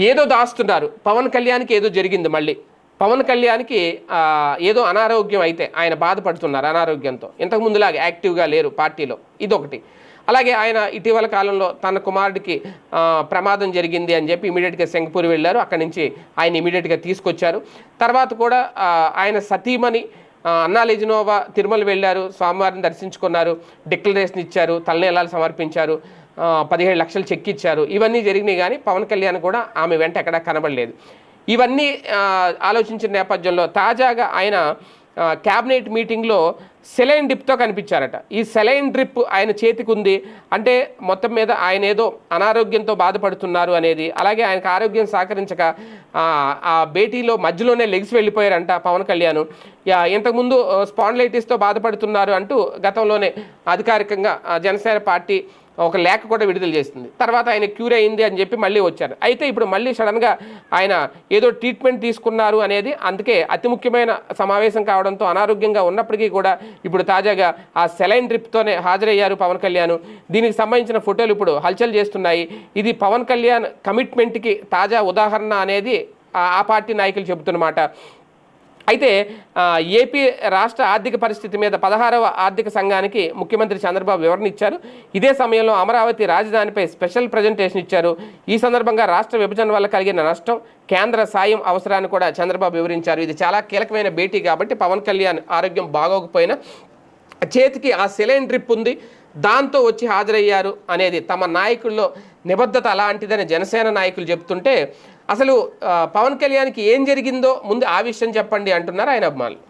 ఏదో దాస్తున్నారు. పవన్ కళ్యాణ్కి ఏదో జరిగింది మళ్ళీ. పవన్ కళ్యాణ్కి ఏదో అనారోగ్యం అయితే ఆయన బాధపడుతున్నారు అనారోగ్యంతో. ఇంతకు ముందులాగా యాక్టివ్గా లేరు పార్టీలో. ఇదొకటి. అలాగే ఆయన ఇటీవల కాలంలో తన కుమారుడికి ప్రమాదం జరిగింది అని చెప్పి ఇమీడియట్గా సింగపూర్ వెళ్ళారు. అక్కడి నుంచి ఆయన ఇమీడియట్గా తీసుకొచ్చారు. తర్వాత కూడా ఆయన సతీమణి ఆ, అన్నా లెజినోవా తిరుమల వెళ్ళారు. స్వామివారిని దర్శించుకున్నారు. డిక్లరేషన్ ఇచ్చారు. తలనీలాలు సమర్పించారు. పదిహేడు లక్షలు చెక్ ఇచ్చారు ఇవన్నీ జరిగినాయి కానీ పవన్ కళ్యాణ్ కూడా ఆమె వెంట ఎక్కడా కనబడలేదు. ఇవన్నీ ఆలోచించిన నేపథ్యంలో తాజాగా ఆయన క్యాబినెట్ మీటింగ్లో సెలైన్ డ్రిప్తో కనిపించారట. ఈ సెలైన్ డ్రిప్ ఆయన చేతికి ఉంది. అంటే మొత్తం మీద ఆయన ఏదో అనారోగ్యంతో బాధపడుతున్నారు అనేది. అలాగే ఆయనకు ఆరోగ్యం సహకరించక ఆ, భేటీలో మధ్యలోనే లెగ్స్ వెళ్ళిపోయారంట పవన్ కళ్యాణ్. ఇంతకుముందు స్పాండ్లైటిస్తో బాధపడుతున్నారు అంటూ గతంలోనే అధికారికంగా జనసేన పార్టీ ఒక లేఖ కూడా విడుదల చేసింది. తర్వాత ఆయన క్యూర్ అయింది అని చెప్పి మళ్ళీ వచ్చారు. అయితే ఇప్పుడు మళ్ళీ సడన్గా ఆయన ఏదో ట్రీట్మెంట్ తీసుకున్నారు అనేది అందుకే అతి ముఖ్యమైన సమావేశం కావడంతో అనారోగ్యంగా ఉన్నప్పటికీ కూడా ఇప్పుడు తాజాగా ఆ సెలైన్ ట్రిప్తోనే హాజరయ్యారు పవన్ కళ్యాణ్. దీనికి సంబంధించిన ఫోటోలు ఇప్పుడు హల్చల్ చేస్తున్నాయి. ఇది పవన్ కళ్యాణ్ కమిట్మెంట్కి తాజా ఉదాహరణ అనేది ఆ పార్టీ నాయకులు చెబుతున్నమాట. అయితే ఏపీ రాష్ట్ర ఆర్థిక పరిస్థితి మీద పదహారవ ఆర్థిక సంఘానికి ముఖ్యమంత్రి చంద్రబాబు వివరణ ఇచ్చారు. ఇదే సమయంలో అమరావతి రాజధానిపై స్పెషల్ ప్రజెంటేషన్ ఇచ్చారు. ఈ సందర్భంగా రాష్ట్ర విభజన వల్ల కలిగిన నష్టం కేంద్ర సాయం అవసరాన్ని కూడా చంద్రబాబు వివరించారు. ఇది చాలా కీలకమైన భేటీ కాబట్టి పవన్ కళ్యాణ్ ఆరోగ్యం బాగోకపోయినా చేతికి ఆ సిలైన్ డ్రిప్ ఉంది. దాంతో వచ్చి హాజరయ్యారు అనేది తమ నాయకుల్లో నిబద్ధత అలాంటిదని జనసేన నాయకులు చెప్తుంటే అసలు పవన్ కళ్యాణ్కి ఏం జరిగిందో ముందు ఆ విషయం చెప్పండి అంటున్నారు ఆయన అభిమానులు.